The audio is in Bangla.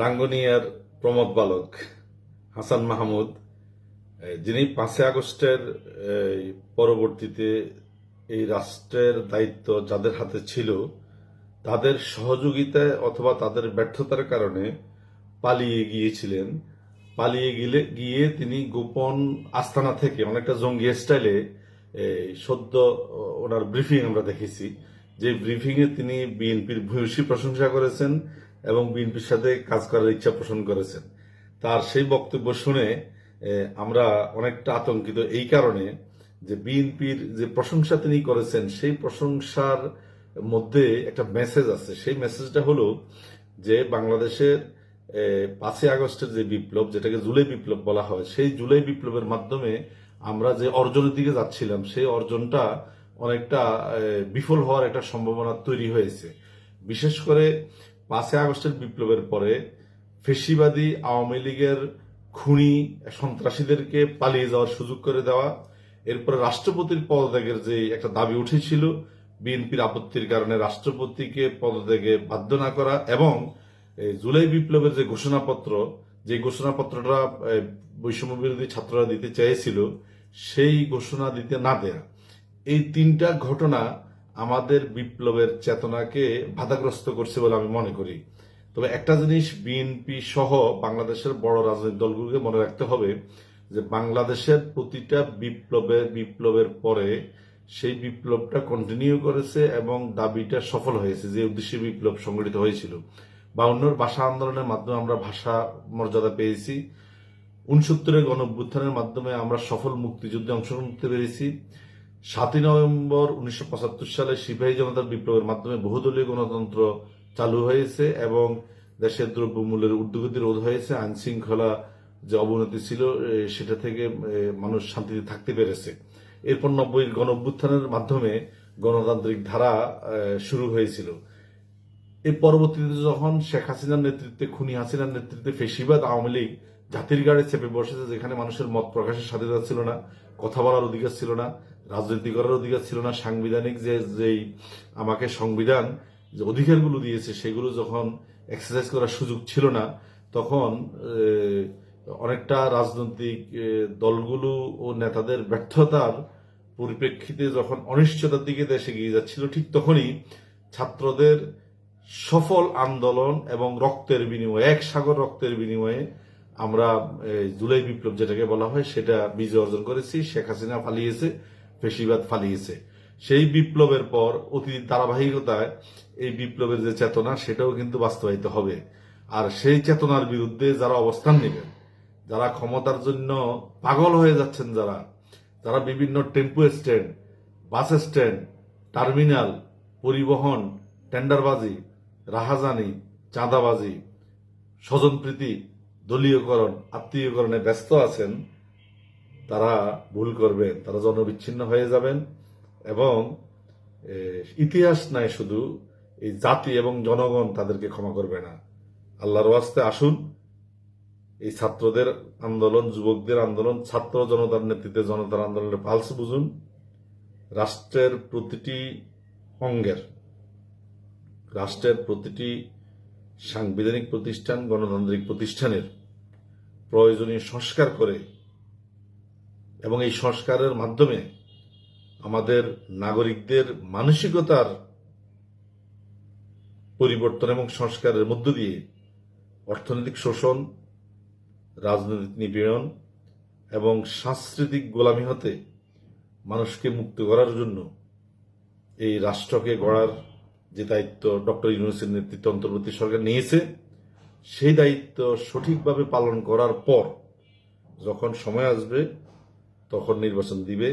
রাঙ্গনিয়ার প্রমোদ বালক, হাসান মাহমুদ যিনি পাঁচই আগস্টের পরবর্তীতে এই রাষ্ট্রের দায়িত্ব যাদের হাতে ছিল, তাদের সহযোগিতায় অথবা তাদের ব্যর্থতার কারণে পালিয়ে গিয়েছিলেন। পালিয়ে গেলে, গিয়ে তিনি গোপন আস্তানা থেকে, অনেকটা জঙ্গি স্টাইলে সদ্য ওনার ব্রিফিং আমরা দেখেছি। যে ব্রিফিং এ তিনি বিএনপির ভূয়সী প্রশংসা করেছেন এবং বিএনপির সাথে কাজ করার ইচ্ছা পোষণ করেছেন। তার সেই বক্তব্য শুনে আমরা অনেকটা আতঙ্কিত এই কারণে যে বিএনপির যে প্রশংসা তিনি করেছেন, সেই প্রশংসার মধ্যে একটা মেসেজ আছে। সেই মেসেজটা হলো যে বাংলাদেশের পাঁচই আগস্টের যে বিপ্লব, যেটাকে জুলাই বিপ্লব বলা হয়, সেই জুলাই বিপ্লবের মাধ্যমে আমরা যে অর্জনের দিকে যাচ্ছিলাম, সেই অর্জনটা অনেকটা বিফল হওয়ার একটা সম্ভাবনা তৈরি হয়েছে। বিশেষ করে পাঁচই আগস্টের বিপ্লবের পরে ফেসিবাদী আওয়ামী লীগের খুনি সন্ত্রাসীদেরকে পালিয়ে যাওয়ার সুযোগ করে দেওয়া, এরপরে রাষ্ট্রপতির পদত্যাগের যে একটা দাবি উঠেছিল, বিএনপির আপত্তির কারণে রাষ্ট্রপতিকে পদত্যাগে বাধ্য না করা এবং জুলাই বিপ্লবের যে ঘোষণাপত্র, যে ঘোষণাপত্রটা বৈষম্য বিরোধী ছাত্ররা দিতে চেয়েছিল, সেই ঘোষণা দিতে না দেয়া। এই তিনটা ঘটনা আমাদের বিপ্লবের চেতনাকে বাধাগ্রস্ত করছে বলে আমি মনে করি। তবে একটা জিনিস বিএনপি সহ বাংলাদেশের বড় রাজনৈতিক দলগুলোকে মনে রাখতে হবে যে বাংলাদেশের প্রতিটা বিপ্লবের বিপ্লবের পরে সেই বিপ্লবটা কন্টিনিউ করেছে এবং দাবিটা সফল হয়েছে, যে উদ্দেশ্যে বিপ্লব সংগঠিত হয়েছিল। বা বাউন্নর ভাষা আন্দোলনের মাধ্যমে আমরা ভাষা মর্যাদা পেয়েছি। উনসত্তরের গণ মাধ্যমে আমরা সফল মুক্তিযুদ্ধে অংশগ্রহণ করতে পেরেছি। সাতই নভেম্বর উনিশশো পঁচাত্তর সালে সিপাহী জনতার বিপ্লবের মাধ্যমে বহুদলীয় গণতন্ত্র চালু হয়েছে এবং দেশের দ্রব্যমূল্যের ঊর্ধ্বগতি রোধ হয়েছে। আইন শৃঙ্খলা যে অবনতি ছিল সেটা থেকে মানুষ শান্তিতে থাকতে পেরেছে। এরপর নব্বই গণ অভ্যুত্থানের মাধ্যমে গণতান্ত্রিক ধারা শুরু হয়েছিল। এর পরবর্তীতে যখন শেখ হাসিনার নেতৃত্বে, খুনি হাসিনার নেতৃত্বে ফেসিবাদ আওয়ামী লীগ জাতির গাড়ে চেপে বসেছে, যেখানে মানুষের মত প্রকাশের স্বাধীনতা ছিল না, কথা বলার অধিকার ছিল না রাজনীতি করার অধিকার ছিল না। সাংবিধানিক যে, যেই আমাকে সংবিধান, যে অধিকারগুলো দিয়েছে, সেগুলো যখন এক্সারসাইজ করার সুযোগ ছিল না, তখন অনেকটা রাজনৈতিক দলগুলো ও নেতাদের ব্যর্থতার পরিপ্রেক্ষিতে যখন অনিশ্চয়তার দিকে দেশে গিয়ে যাচ্ছিল, ঠিক তখনই ছাত্রদের সফল আন্দোলন এবং রক্তের বিনিময়ে, এক সাগর রক্তের বিনিময়ে আমরা জুলাই বিপ্লব যেটাকে বলা হয়, সেটা বিজয় অর্জন করেছি। শেখ হাসিনা ফালিয়েছে ফেসিবাদ ফালিয়েছে। সেই বিপ্লবের পর অতি ধারাবাহিকতায় এই বিপ্লবের যে চেতনা, সেটাও কিন্তু বাস্তবায়িত হবে। আর সেই চেতনার বিরুদ্ধে যারা অবস্থান নেবেন, যারা ক্ষমতার জন্য পাগল হয়ে যাচ্ছেন যারা যারা বিভিন্ন tempo stand, bus stand, terminal, পরিবহন, টেন্ডারবাজি, রাহাজানি, চাঁদাবাজি, স্বজনপ্রীতি, দলীয়করণ, আত্মীয়করণে ব্যস্ত আছেন তারা ভুল করবেন, তারা জনবিচ্ছিন্ন হয়ে যাবেন এবং ইতিহাস নাই শুধু, এই জাতি এবং জনগণ তাদেরকে ক্ষমা করবে না। আল্লাহর ওয়াস্তে আসুন, এই ছাত্রদের আন্দোলন, যুবকদের আন্দোলন, ছাত্র জনতার নেতৃত্বে জনতার আন্দোলনের পালস বুঝুন, রাষ্ট্রের প্রতিটি অঙ্গের, রাষ্ট্রের প্রতিটি সাংবিধানিক প্রতিষ্ঠান, গণতান্ত্রিক প্রতিষ্ঠানের প্রয়োজনীয় সংস্কার করে এবং এই সংস্কারের মাধ্যমে আমাদের নাগরিকদের মানসিকতার পরিবর্তন এবং সংস্কারের মধ্য দিয়ে অর্থনৈতিক শোষণ, রাজনৈতিক নিপীড়ন এবং সাংস্কৃতিক গোলামি হতে মানুষকে মুক্ত করার জন্য এই রাষ্ট্রকে গড়ার যে দায়িত্ব ডক্টর ইউনুসের নেতৃত্বে অন্তর্বর্তী সরকার নিয়েছে, সেই দায়িত্ব সঠিকভাবে পালন করার পর যখন সময় আসবে তখন নির্বাচন দিবে।